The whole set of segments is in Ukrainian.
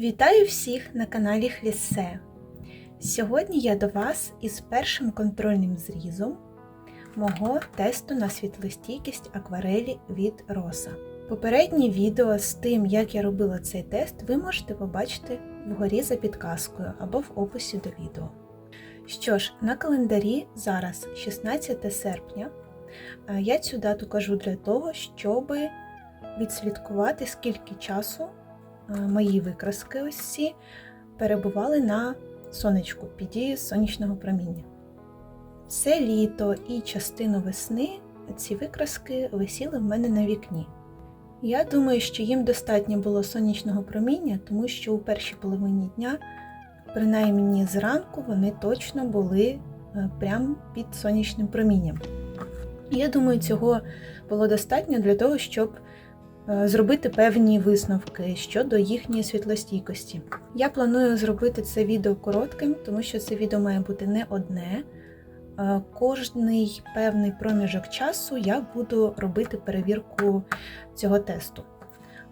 Вітаю всіх на каналі Хлісе. Сьогодні я до вас із першим контрольним зрізом мого тесту на світлостійкість акварелі від Роса. Попереднє відео з тим, як я робила цей тест, ви можете побачити вгорі за підказкою або в описі до відео. Що ж, на календарі зараз 16 серпня. Е, Я цю дату кажу для того, щоб відслідкувати, скільки часу мої викраски ось ці перебували на сонечку під дією сонячного проміння. Все літо і частину весни ці викраски висіли в мене на вікні. Я думаю, що їм достатньо було сонячного проміння, тому що у першій половині дня, принаймні зранку, вони точно були е, прямо під сонячним промінням. Я думаю, цього було достатньо для того, щоб е, зробити певні висновки щодо їхньої світлостійкості. Я планую зробити це відео коротким, тому що це відео має бути не одне. Е, Кожний певний проміжок часу я буду робити перевірку цього тесту.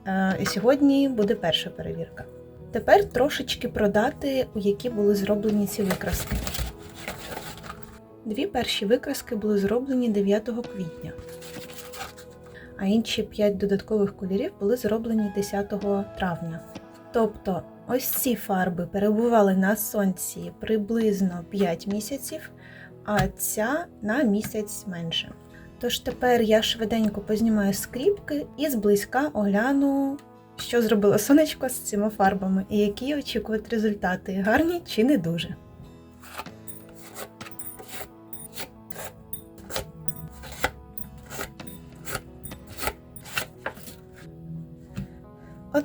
Е, сьогодні буде перша перевірка. Тепер трошечки про дати, у які були зроблені ці викраски. Дві перші викраски були зроблені 9 квітня, а інші 5 додаткових кольорів були зроблені 10 травня. Тобто, ось ці фарби перебували на сонці приблизно 5 місяців, а ця на місяць менше. Тож тепер я швиденько познімаю скріпки і зблизька огляну, що зробило сонечко з цими фарбами і які очікують результати, гарні чи не дуже.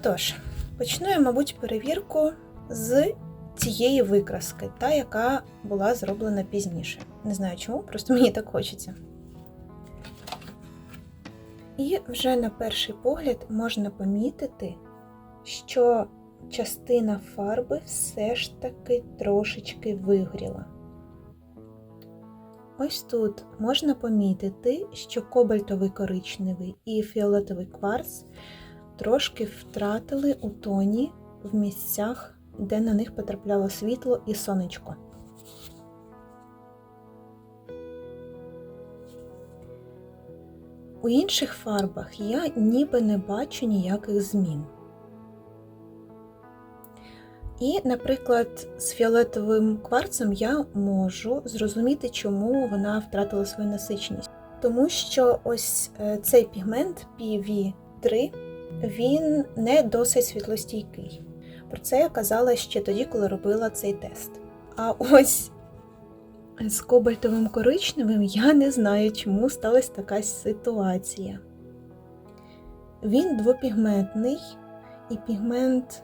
Отож, почну я, мабуть, перевірку з цієї викраски, та, яка була зроблена пізніше. Не знаю чому, просто мені так хочеться. І вже на перший погляд можна помітити, що частина фарби все ж таки трошечки вигоріла. Ось тут можна помітити, що кобальтовий коричневий і фіолетовий кварц трошки втратили у тоні в місцях, де на них потрапляло світло і сонечко. У інших фарбах я ніби не бачу ніяких змін. І, наприклад, з фіолетовим кварцем я можу зрозуміти, чому вона втратила свою насиченість. Тому що ось е, цей пігмент PV3 він не досить світлостійкий. Про це я казала ще тоді, коли робила цей тест. А ось з кобальтовим коричневим я не знаю, чому сталася така ситуація. Він двопігментний, і пігмент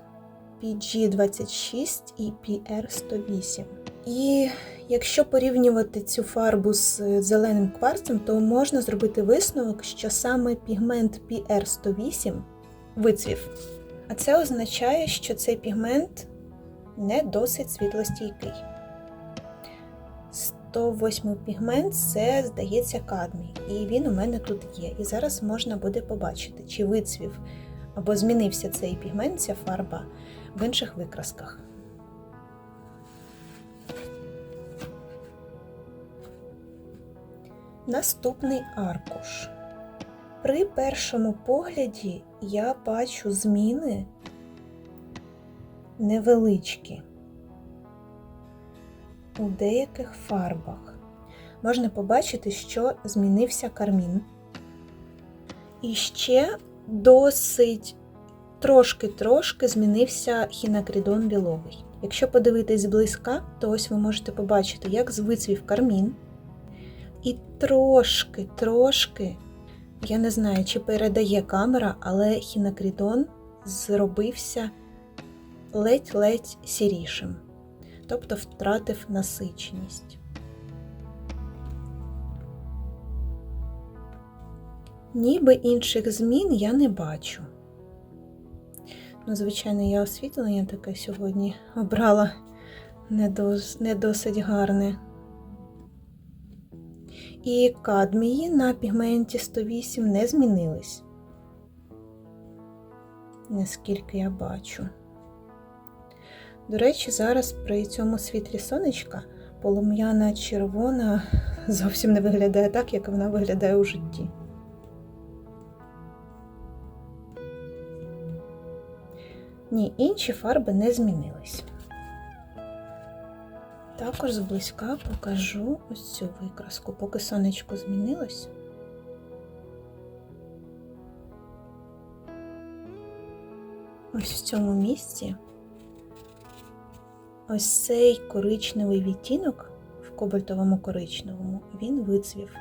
PG26 і PR108. І якщо порівнювати цю фарбу з зеленим кварцем, то можна зробити висновок, що саме пігмент PR108 вицвів. А це означає, що цей пігмент не досить світлостійкий. 108 пігмент це, здається, кадмій. І він у мене тут є. І зараз можна буде побачити, чи вицвів або змінився цей пігмент, ця фарба в інших викрасках. Наступний аркуш. При першому погляді я бачу зміни невеличкі у деяких фарбах. Можна побачити, що змінився кармін. І ще досить трошки-трошки змінився хінакрідон біловий. Якщо подивитись зблизька, то ось ви можете побачити, як звицвів кармін. І трошки-трошки, я не знаю, чи передає камера, але хінакрідон зробився ледь-ледь сірішим, тобто втратив насиченість. Ніби інших змін я не бачу. Ну, звичайно, я освітлення таке сьогодні обрала не, досить гарне. І кадмії на пігменті 108 не змінились, наскільки я бачу. До речі, зараз при цьому світлі сонечка полум'яна червона зовсім не виглядає так, як вона виглядає у житті. Ні, інші фарби не змінились. Також зблизька покажу ось цю викраску, поки сонечко змінилось. Ось в цьому місці ось цей коричневий відтінок в кобальтовому коричневому він вицвів.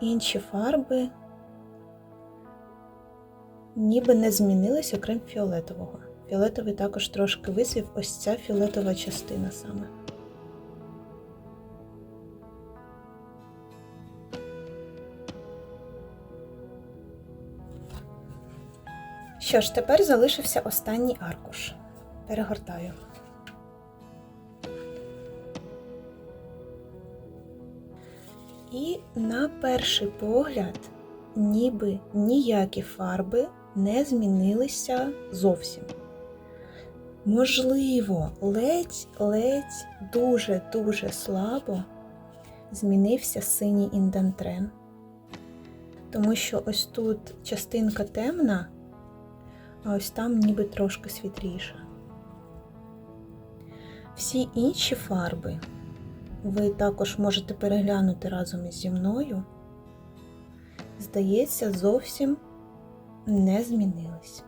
Інші фарби ніби не змінились, окрім фіолетового. Фіолетовий також трошки висвів ось ця фіолетова частина саме. Що ж, тепер залишився останній аркуш. Перегортаю. І на перший погляд, ніби ніякі фарби не змінилися зовсім. Можливо, ледь-ледь дуже-дуже слабо змінився синій індентрен. Тому що ось тут частинка темна, а ось там ніби трошки світліша. Всі інші фарби ви також можете переглянути разом із зі мною. Здається, зовсім не змінились.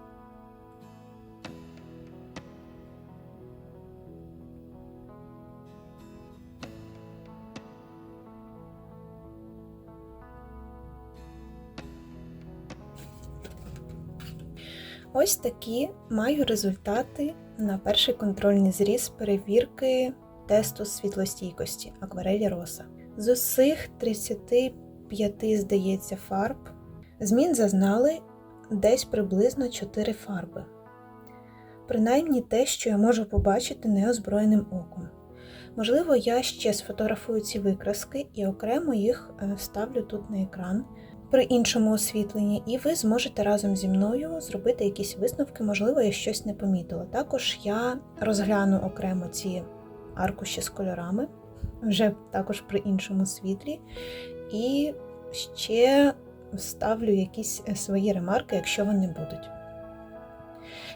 Ось такі маю результати на перший контрольний зріз перевірки тесту світлостійкості акварелі роса. З усіх 35, здається, фарб змін зазнали десь приблизно 4 фарби. Принаймні те, що я можу побачити неозброєним оком. Можливо, я ще сфотографую ці викраски і окремо їх е, вставлю тут на екран при іншому освітленні, і ви зможете разом зі мною зробити якісь висновки, можливо, я щось не помітила. Також я розгляну окремо ці аркуші з кольорами, вже також при іншому світлі, і ще вставлю якісь свої ремарки, якщо вони будуть.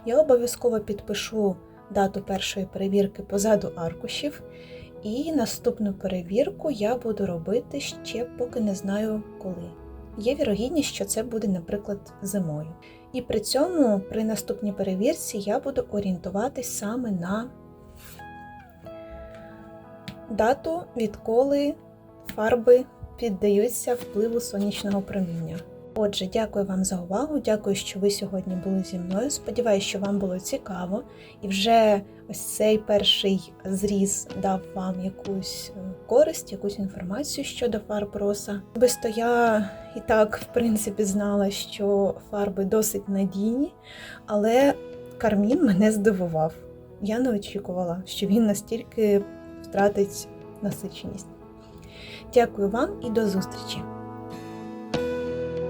Я обов'язково підпишу дату першої перевірки позаду аркушів, і наступну перевірку я буду робити ще поки не знаю коли. Є вірогідність, що це буде, наприклад, зимою. І при цьому, при наступній перевірці, я буду орієнтуватись саме на дату, відколи фарби піддаються впливу сонячного проміння. Отже, дякую вам за увагу. Дякую, що ви сьогодні були зі мною. Сподіваюсь, що вам було цікаво, і вже ось цей перший зріз дав вам якусь е, користь, якусь інформацію щодо фарб роса. Особисто я і так, в принципі, знала, що фарби досить надійні, але кармін мене здивував. Я не очікувала, що він настільки втратить насиченість. Дякую вам і до зустрічі!